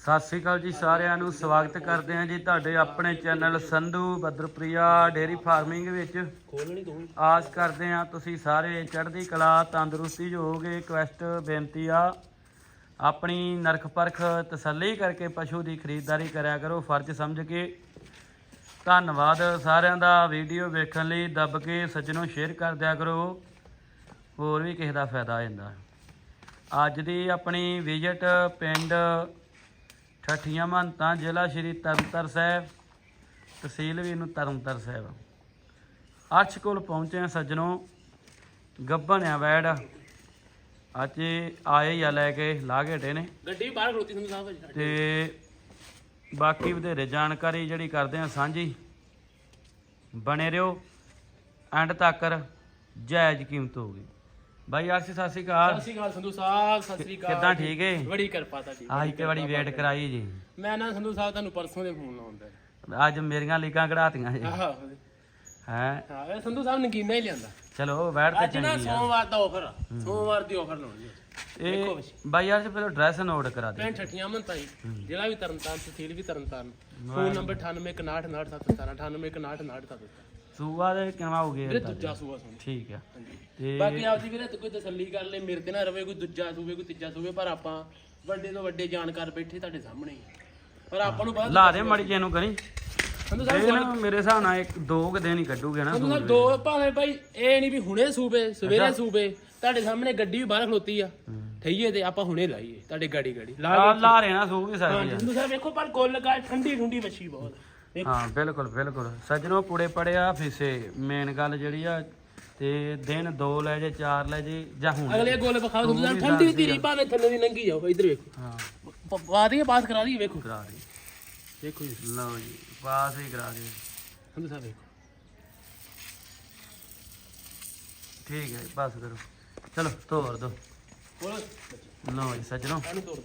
ਸਤਿ ਸ੍ਰੀ ਅਕਾਲ ਜੀ ਸਾਰਿਆਂ ਨੂੰ ਸਵਾਗਤ ਕਰਦੇ ਹਾਂ ਜੀ ਤੁਹਾਡੇ ਆਪਣੇ ਚੈਨਲ ਸੰਧੂ ਬਦਰਪ੍ਰਿਆ ਡੇਰੀ ਫਾਰਮਿੰਗ ਵਿੱਚ। ਆਸ ਕਰਦੇ ਹਾਂ ਤੁਸੀਂ ਸਾਰੇ ਚੜ੍ਹਦੀ ਕਲਾ ਤੰਦਰੁਸਤੀ 'ਚ ਹੋਵੋਗੇ ਕੁਐਸਟ ਬੇਨਤੀ ਆ। ਆਪਣੀ ਨਰਖ ਪਰਖ ਤਸੱਲੀ ਕਰਕੇ ਪਸ਼ੂ ਦੀ ਖਰੀਦਦਾਰੀ ਕਰਿਆ ਕਰੋ ਫਰਜ਼ ਸਮਝ ਕੇ। ਧੰਨਵਾਦ ਸਾਰਿਆਂ ਦਾ ਵੀਡੀਓ ਵੇਖਣ ਲਈ ਦੱਬ ਕੇ ਸੱਜਣੋਂ ਸ਼ੇਅਰ ਕਰ ਦਿਆ ਕਰੋ। ਹੋਰ ਵੀ ਕਿਸੇ ਦਾ ਫਾਇਦਾ ਹੋ ਜਾਂਦਾ। ਅੱਜ ਦੀ ਆਪਣੀ ਵਿਜ਼ਿਟ ਪਿੰਡ ਠੱਠੀਆਂ ਮਹੰਤਾਂ ਜ਼ਿਲ੍ਹਾ ਸ਼੍ਰੀ ਤਰਨਤਾਰਨ ਸਾਹਿਬ ਤਹਿਸੀਲ ਵੀ ਨੂੰ ਤਰਨਤਾਰਨ ਸਾਹਿਬ ਅਰਸ਼ ਕੋਲ ਪਹੁੰਚੇ ਆ ਸੱਜਣੋਂ ਗੱਬਨ ਆ ਵੈੜ। ਅੱਜ ਆਏ ਆ ਲੈ ਕੇ ਲਾ ਘੇਟੇ ਨੇ। ਗੱਡੀ ਬਾਹਰ ਖਲੋਤੀ ਤੁਹਾਨੂੰ ਸਾਹਿਬ ਜੀ ਤੇ ਬਾਕੀ ਵਧੇਰੇ ਜਾਣਕਾਰੀ ਜਿਹੜੀ ਕਰਦੇ ਆ ਸਾਂਝੀ। ਬਣੇ ਰਹੋ ਐਂਡ ਤੱਕ ਜਾਇਜ਼ ਕੀਮਤ ਹੋਊਗੀ ਬਾਈ ਆਰਸੀ ਸਤਿ ਸ਼੍ਰੀ ਅਕਾਲ। ਸਤਿ ਸ਼੍ਰੀ ਅਕਾਲ ਸੰਧੂ ਸਾਹਿਬ ਸਤਿ ਸ਼੍ਰੀ ਅਕਾਲ। ਕਿੱਦਾਂ ਠੀਕ ਏ? ਬੜੀ ਕਿਰਪਾ ਤੁਹਾਡੀ ਆਹੀ ਤੇ ਬੜੀ ਵੇਟ ਕਰਾਈ ਜੀ। ਮੈਂ ਨਾ ਸੰਧੂ ਸਾਹਿਬ ਤੁਹਾਨੂੰ ਪਰਸੋਂ ਦੇ ਫੋਨ ਲਾਉਂਦਾ। ਅੱਜ ਮੇਰੀਆਂ ਲੀਕਾਂ ਕਢਾਤੀਆਂ ਜੀ। ਆਹ। ਹੈ? ਹਾਂ ਸੰਧੂ ਸਾਹਿਬ ਨਗੀਨਾ ਹੀ ਲਿਆਂਦਾ। ਚਲੋ ਬੈਠ ਤੇ ਅੱਜ ਨਾ ਚੰਗੀ ਸੋਮਵਾਰ ਦਾ ਆਫਰ ਸੋਮਵਾਰ ਦੀ ਆਫਰ ਲਾਉਣੀ ਇਹ ਬਈ। ਯਾਰ ਜੀ ਪਹਿਲਾਂ ਡਰੈਸ ਨੋਟ ਕਰਾ ਦੇ ਪਿੰਡ ਠੱਠੀਆਂ ਮੰਤਾਈ ਜ਼ਿਲ੍ਹਾ ਵੀ ਤਰਨਤਾਰਨ ਤਹਿਸੀਲ ਵੀ ਤਰਨਤਾਰਨ। ਫੋਨ ਨੰਬਰ 981967 981967 ਸੂਆ ਦੇ ਕਿਵੇਂ ਹੋ ਵੀਰੇ ਗਏ ਦੂਜਾ ਸੂਆ ਸੁਣ ਠੀਕ ਆ। ਤੇ ਬਾਕੀ ਆਪਦੀ ਵੀਰੇ ਤੇ ਕੋਈ ਤਸੱਲੀ ਕਰ ਲੈ ਮੇਰੇ ਤੇ ਨਾ ਰਵੇ ਕੋਈ ਦੂਜਾ ਸੂਵੇ ਕੋਈ ਤੀਜਾ ਸੂਵੇ ਪਰ ਆਪਾਂ ਵੱਡੇ ਤੋਂ ਵੱਡੇ ਜਾਣਕਾਰ ਬੈਠੇ ਤੁਹਾਡੇ ਸਾਹਮਣੇ ਹੀ। ਪਰ ਆਪਾਂ ਨੂੰ ਬਾਅਦ ਲਾ ਦੇ ਮੜੀ ਜੇ ਨੂੰ ਕਰੀ ਮੇਰੇ ਹਿਸਾਬ ਨਾਲ ਇੱਕ ਦੋ ਕੁ ਦਿਨ ਹੀ ਕੱਢੂਗੇ ਨਾ ਸਾਹਿਬ ਦੋ ਭਾਵੇਂ ਭਾਈ ਇਹ ਨਹੀਂ ਵੀ ਹੁਣੇ ਸੂਬੇ ਸਵੇਰੇ ਸੂਬੇ ਤੁਹਾਡੇ ਸਾਹਮਣੇ ਗੱਡੀ ਵੀ ਬਾਹਰ ਖਲੋਤੀ ਆ। ਠਈਏ ਤੇ ਆਪਾਂ ਹੁਣੇ ਲਾਈਏ ਤੁਹਾਡੇ ਗਾੜੀ ਗਾੜੀ ਲਾ ਲਾ ਰਹੇ ਨਾ ਸੂ ਵੀ ਸਕਦੀ ਹਾਂਜੀ ਆ। ਸੰਧੂ ਸਾਹਿਬ ਵੇਖੋ ਪਰ ਕੁੱਲ ਲਗਾ ਠੰਡੀ ਠੰਡੀ ਮੱਛੀ ਬਹੁਤ। ਹਾਂ ਬਿਲਕੁਲ ਬਿਲਕੁਲ। ਸੱਜਣੋ ਪੁੜੇ ਪੜਿਆ ਫੀਸੇ। ਮੇਨ ਗੱਲ ਜਿਹੜੀ ਆ ਤੇ ਦਿਨ ਦੋ ਲੈ ਜੇ ਚਾਰ ਲੈ ਜੇ ਜਾਂ ਹੁਣ। ਅਗਲੇ ਗੋਲ ਵਿਖਾਓ ਸਾਹਿਬ ਠੰਡੀ ਤੀਰੀ ਭਾਵੇਂ ਥੱਲੇ ਦੀ ਲੰਗੀ ਜਾਓ ਇੱਧਰ ਵੇਖੋ। ਹਾਂ। ਪ- ਦਈਏ ਪਾਸ ਕਰਾ ਦਈਏ ਵੇਖੋ। ਕਰਾ ਦੇ ਵੇਖੋ ਜੀ ਲਓ ਜੀ ਪਾਸ ਹੀ ਕਰਾ ਦੇ ਸੰਧੂ ਸਾਹਿਬ ਵੇਖੋ। ਠੀਕ ਹੈ ਪਾਸ ਕਰੋ। ਚਲੋ ਤੋਰ ਦੋ। ਲਓ ਜੀ ਸੱਜਣੋ। ਤੋੜ ਦਿਓ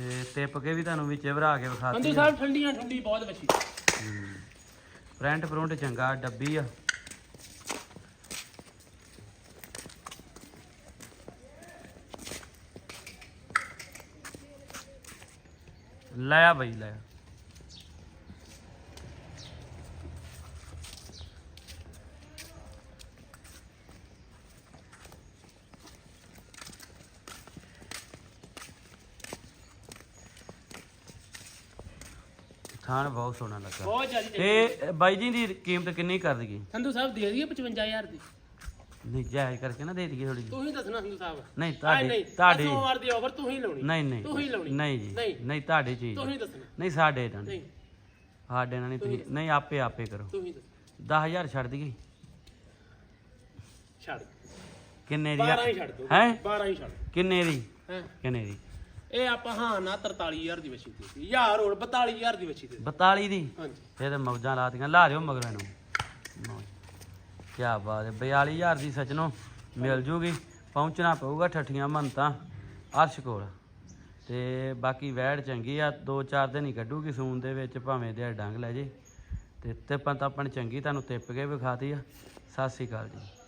ਤੇ ਟਿਪ ਕੇ ਵੀ ਤੁਹਾਨੂੰ ਵਿੱਚ ਵਰਾ ਕੇ ਵਿਖਾਤੀ ਸੰਧੂ ਸਾਹਿਬ ਠੰਡੀਆਂ ਠੰਡੀ ਬਹੁਤ ਮੱਛੀ ਪ੍ਰਿੰਟ ਪ੍ਰਿੰਟ ਚੰਗਾ ਡੱਬੀ ਆ। ਲੈ ਆ ਬਈ ਲੈ ਆ। ਥਾਣ ਬਹੁਤ ਸੋਹਣਾ ਲੱਗਾ। ਬਹੁਤ ਜ਼ਿਆਦਾ ਤੇ ਬਾਈ ਜੀ ਦੀ ਕੀਮਤ ਕਿੰਨੀ ਕਰ ਦਈਏ? ਸੰਧੂ ਸਾਹਿਬ ਦੇ ਦਈਏ 55000 ਦੀ। ਨਹੀਂ ਜਾਇਜ਼ ਕਰਕੇ ਨਾ ਦੇ ਦਈਏ ਥੋੜੀ ਜਿਹੀ। ਤੂੰ ਹੀ ਦੱਸਣਾ ਸੰਧੂ ਸਾਹਿਬ। ਨਹੀਂ ਤੁਹਾਡੀ ਨਹੀਂ ਤੁਹਾਡੀ ਸੋਮਵਾਰ ਦੀ ਆਫਰ ਤੂੰ ਹੀ ਲਾਉਣੀ। ਨਹੀਂ ਨਹੀਂ। ਤੂੰ ਹੀ ਲਾਉਣੀ। ਨਹੀਂ ਜੀ ਨਹੀਂ। ਨਹੀਂ ਤੁਹਾਡੀ ਚੀਜ਼ ਤੂੰ ਹੀ ਦੱਸਣਾ। ਨਹੀਂ ਸਾਡੇ ਨਾਲ ਨਹੀਂ। ਨਹੀਂ। ਸਾਡੇ ਨਾਲ ਨਹੀਂ ਤੁਸੀਂ ਨਹੀਂ ਆਪੇ ਆਪੇ ਕਰੋ। ਤੂੰ ਹੀ ਦੱਸ। 10000 ਛੱਡ ਦਈਏ। ਛੱਡ। ਕਿੰਨੇ ਦੀ 12 ਹੀ ਛੱਡ ਦੋ। ਹੈ? 12 ਹੀ ਛੱਡ। ਕਿੰਨੇ ਦੀ? ਹੈ? ਕਿੰਨੇ ਦੀ? ਇਹ ਆਪਾਂ ਹਾਂ ਨਾ 43000 ਦੀ ਵੱਛੀ ਦੇ ਯਾਰ ਹੋਰ 42000 ਦੀ ਵੱਛੀ ਦੇ 42 ਦੀ? ਹਾਂਜੀ। ਇਹ ਤੇ ਮੌਜਾਂ ਲਾਤੀਆਂ। ਲਾ ਦਿਓ ਮਗਰ ਇਹਨੂੰ। ਕੀ ਬਾਤ ਹੈ। 42000 ਦੀ ਸੱਜਣੋ ਮਿਲ ਜੂਗੀ। ਪਹੁੰਚਣਾ ਪਊਗਾ ਠੱਠੀਆਂ ਮੰਤਾਂ ਅਰਸ਼ ਕੋਲ। ਤੇ ਬਾਕੀ ਵੈੜ ਚੰਗੀ ਆ। ਦੋ ਚਾਰ ਦਿਨ ਹੀ ਕੱਢੂਗੀ ਸੂਨ ਦੇ ਵਿੱਚ ਭਾਵੇਂ ਦੇ ਡੰਗ ਲੈ ਜੇ। ਤੇ ਤੇ ਪੰਤ ਆਪਣ ਚੰਗੀ ਤੁਹਾਨੂੰ ਤਿੱਪ ਕੇ ਵਿਖਾਤੀ ਆ। ਸਤਿ ਸ੍ਰੀ ਅਕਾਲ ਜੀ।